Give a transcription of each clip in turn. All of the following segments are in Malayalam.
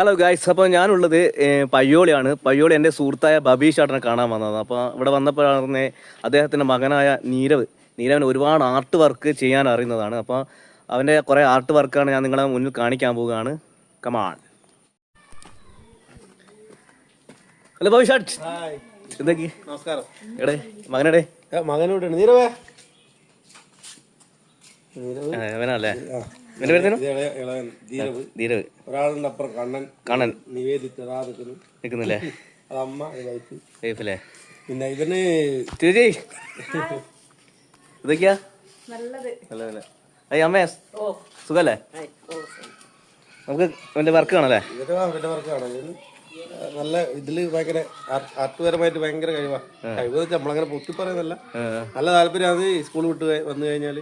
ഹലോ ഗായ്സ് അപ്പോൾ ഞാനുള്ളത് പയ്യോളിയാണ്. പയ്യോളി എന്റെ സുഹൃത്തായ ബബീഷ് ചേട്ടനെ കാണാൻ വന്നത് അപ്പോൾ ഇവിടെ വന്നപ്പോഴാണ് അദ്ദേഹത്തിന്റെ മകനായ നീരവ്. നീരവിന് ഒരുപാട് ആർട്ട് വർക്ക് ചെയ്യാൻ അറിയുന്നതാണ്. അപ്പോൾ അവന്റെ കുറേ ആർട്ട് വർക്കാണ് ഞാൻ നിങ്ങളെ മുന്നിൽ കാണിക്കാൻ പോവുകയാണ്. കമാൺ ഹലോ ബബീഷ് ചേട്ട് എന്തൊക്കെ? നമസ്കാരം. എടേ മകനെടേ മകനോട് നീരവേ? അവനല്ലേ ധീരവ്. അപ്പുറം കണ്ണൻ. നിൽക്കുന്നില്ലേ? വൈഫ്. പിന്നെ ഇവന് ചേച്ചി ഇതൊക്കെയാ അയ്യ അമ്മേ സുഖല്ലേ? നമുക്ക് അവന്റെ വർക്ക് കാണല്ലേ അവന്റെ നല്ല ഇതിൽ ഭയങ്കര ആർട്ട് ആർട്ട്പരമായിട്ട് ഭയങ്കര കഴിവാ. കഴിവ് നമ്മളങ്ങനെ പൊത്തി പറയുന്നല്ല നല്ല താല്പര്യം അത് സ്കൂൾ വിട്ട് വന്നു കഴിഞ്ഞാൽ.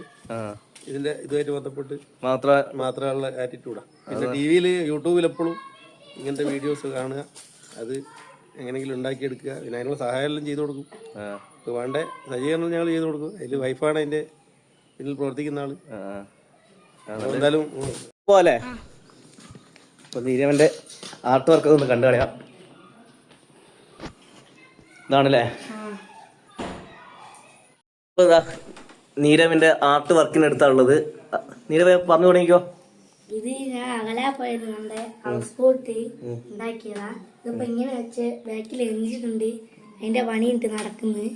ഇതിന്റെ ഇതുമായിട്ട് ബന്ധപ്പെട്ട് മാത്ര മാത്രമുള്ള ആറ്റിറ്റ്യൂഡാണ് പിന്നെ ടി വിയിൽ യൂട്യൂബിൽ എപ്പോഴും ഇങ്ങനത്തെ വീഡിയോസ് കാണുക അത് എങ്ങനെയെങ്കിലും ഉണ്ടാക്കിയെടുക്കുക പിന്നെ അതിനുള്ള സഹായമെല്ലാം ചെയ്തു കൊടുക്കും. ഇപ്പോൾ വേണ്ട സജ്ജീകരണം ഞങ്ങൾ ചെയ്തു കൊടുക്കും. അതിൽ വൈഫാണ് അതിന്റെ പിന്നിൽ പ്രവർത്തിക്കുന്ന ആൾ. എന്തായാലും പോലെ നീരവന്റെ ആർട്ട് വർക്ക് ഒന്ന് കണ്ടു കളയാം. ഇതാണല്ലേ? നീരവിന്റെ ആർട്ട് വർക്കിന് എടുത്താണുള്ളത് നീരവ പറഞ്ഞു തുടങ്ങിക്കോ. ഇത് ഞാൻ അകലാ പോയത് കണ്ട് ഹൗസ് ബോട്ട് ഉണ്ടാക്കിയതാ. ഇതിപ്പോ ഇങ്ങനെ വെച്ച് ബാക്കിൽ എഞ്ചിനുണ്ട് അതിന്റെ പണിയുണ്ട് നടക്കുന്നത്.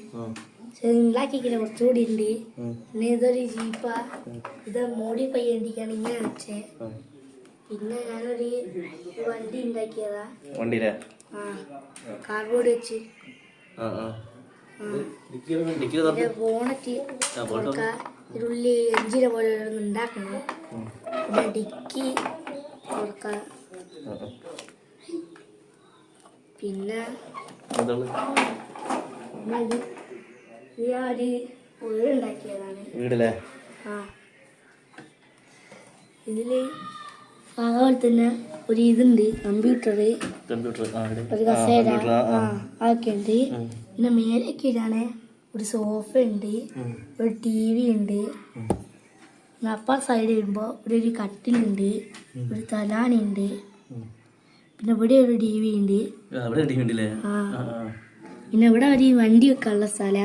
ഉണ്ടാക്കിക്കില്ല കുറച്ചുകൂടി ഉണ്ട്. പിന്നെ ഇതൊരു ജീപ്പാ. ഇത് മോഡിഫൈ ചെയ്തിരിക്കാണ് ഇങ്ങനെ വെച്ചേ. പിന്നെ ഞാനൊരു വണ്ടി ഉണ്ടാക്കിയതാ. വണ്ടിയിലെ? ആ. കാർബോർഡ് വെച്ച്. ആ ആ. ബോണറ്റ് ഇതിനുള്ളിൽ എഞ്ചിനെ പോലെ ഉണ്ടാക്കണം പിന്നെ ഡിക്കി കൊടുക്ക. പിന്നെ വീടല്ലേ? ഇതിൽ അതുപോലെ തന്നെ ഒരു ഇതുണ്ട് കമ്പ്യൂട്ടർ ഒരു കസേര. അതൊക്കെ ഉണ്ട് പിന്നെ മേലൊക്കെ ഇടാണ്. ഒരു സോഫ ഉണ്ട്. ഒരു ടി വി ഉണ്ട് അപ്പ സൈഡ് വരുമ്പോൾ ഇവിടെ ഒരു കട്ടിലുണ്ട് ഒരു തലാണി ഉണ്ട്. പിന്നെ ഇവിടെ ഒരു ടി വി ഉണ്ട് പിന്നെ ഇവിടെ ഒരു വണ്ടി വെക്കാനുള്ള സ്ഥല.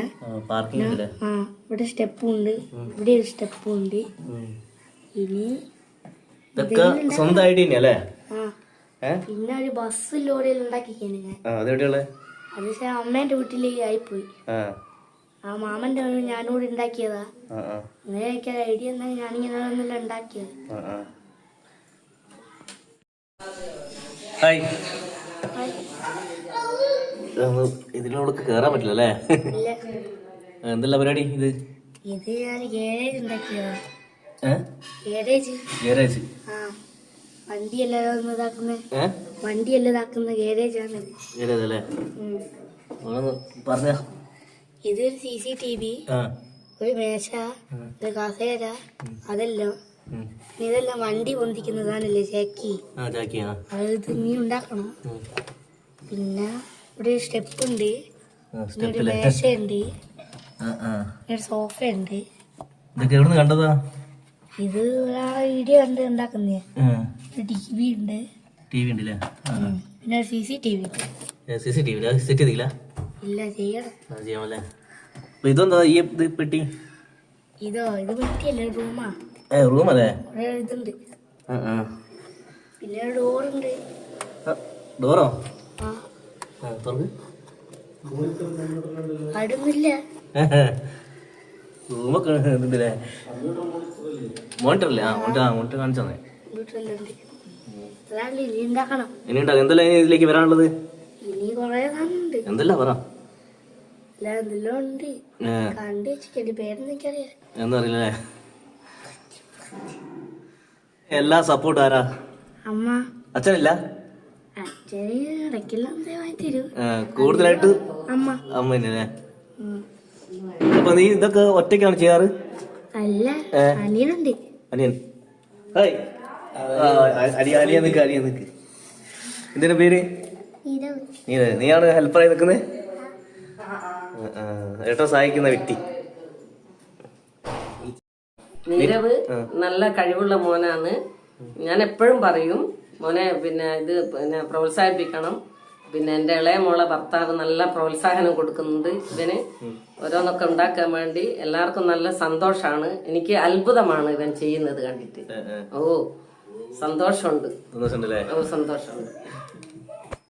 ആ ഇവിടെ സ്റ്റെപ്പും ഉണ്ട്. ഇവിടെ ഒരു സ്റ്റെപ്പും ഉണ്ട്. ഇനി സ്വന്തമായിട്ട് സ്വന്തം തന്നെയല്ലേ പിന്നെ ഒരു ബസ് ലോറിയിൽ ഉണ്ടാക്കിക്കാണ് അതെവിടെയുള്ളത് അത് പക്ഷേ അമ്മേന്റെ വീട്ടിലേക്ക് ആയിപ്പോയി. ആ. വീട് ഞാനൂടെ ഉണ്ടാക്കിയതാ. അങ്ങനെ എനിക്ക് ഐഡിയ എന്നാൽ ഞാനിങ്ങനെ ഒന്നല്ല ഉണ്ടാക്കിയത്. ഹായ് ഇതൊന്ന് ഇതിനോടൊക്കെ കേറാൻ പറ്റില്ല അല്ലേ? എന്തല്ല പരിപാടി ഇത്? ഇത് ഞാൻ ഗാരേജ് ഉണ്ടാക്കിയതാ. ഗാരേജ്. ഗാരേജ്. ആ. വണ്ടിയെല്ലാം വണ്ടിയെല്ലാം ഇതാക്കുന്ന? ഗാരേജാണ്. പറഞ്ഞ. ഇതൊരു സി സി ടി വി. ഒരു മേശ ഒരു കസേര അതെല്ലാം. ഇതെല്ലാം വണ്ടി പൊന്തിക്കുന്നതാണല്ലേ ചേക്കി അത് നീ ഉണ്ടാക്കണം. പിന്നെ ഇവിടെ സ്റ്റെപ്പ് ഉണ്ട് ഒരു ആ ആ. ഒരു സോഫ ഉണ്ട് ഇതൊക്കെ എവിടെ നിന്ന് കണ്ടതാ? ഇത് വീഡിയോ കണ്ട് ഉണ്ടാക്കുന്നേ ടി വി ഉണ്ട് ടി വി ഉണ്ടല്ലേ പിന്നെ C C T V C C T V set ചെയ്തില്ല? ഇല്ല ചെയ്യണം. ചെയ്യാമല്ലേ. അപ്പൊ ഇതെന്താ ഈ ഇത് പെട്ടി? ഇതോ ഇത് പെട്ടിയല്ലേ റൂമാ? ഏ റൂം അല്ലേ ഇതുണ്ട്. പിന്നെ ഡോറുണ്ട്. ഡോറോ? അടുന്നില്ല റൂമൊക്കെ ഇതുണ്ടല്ലേ? മോണിറ്റർ അല്ലേ ആ മോണിറ്റർ ആ മോണിറ്റർ കാണിച്ചു തന്നെ. വീട്ടിലുണ്ട് അതാണ് ഇനി ഉണ്ടാക്കണം എന്തെല്ലാം ഇനി ഇതിലേക്ക് വരാനുള്ളത്? എന്തല്ല പറ? എന്നറിയില്ലേ എല്ലാ സപ്പോർട്ട് ആരാ? അമ്മ. അച്ഛനില്ല? കൂടുതലായിട്ട് അമ്മ. അമ്മ. അപ്പൊ നീ ഇതൊക്കെ ഒറ്റയ്ക്കാണ് ചെയ്യാറ്? അല്ല. അനിയനുണ്ട്. അനിയൻ. ഹായ്. എന്തിന്റെ പേര്? നീ നീയാണ് ഹെൽപ്പറായി നിൽക്കുന്നത് ഏട്ടോ സഹായിക്കുന്ന വ്യക്തി നീരവ് നല്ല കഴിവുള്ള മോനാണ്. ഞാൻ എപ്പോഴും പറയും മോനെ പിന്നെ ഇത് പിന്നെ പ്രോത്സാഹിപ്പിക്കണം. പിന്നെ എന്റെ ഇളയ മോളെ ഭർത്താവ് നല്ല പ്രോത്സാഹനം കൊടുക്കുന്നുണ്ട്. ഇവന് ഓരോന്നൊക്കെ ഉണ്ടാക്കാൻ വേണ്ടി എല്ലാവർക്കും നല്ല സന്തോഷമാണ് എനിക്ക് അത്ഭുതമാണ് ഇവൻ ചെയ്യുന്നത് കണ്ടിട്ട്. ഓ സന്തോഷമുണ്ട്. സന്തോഷമുണ്ട്.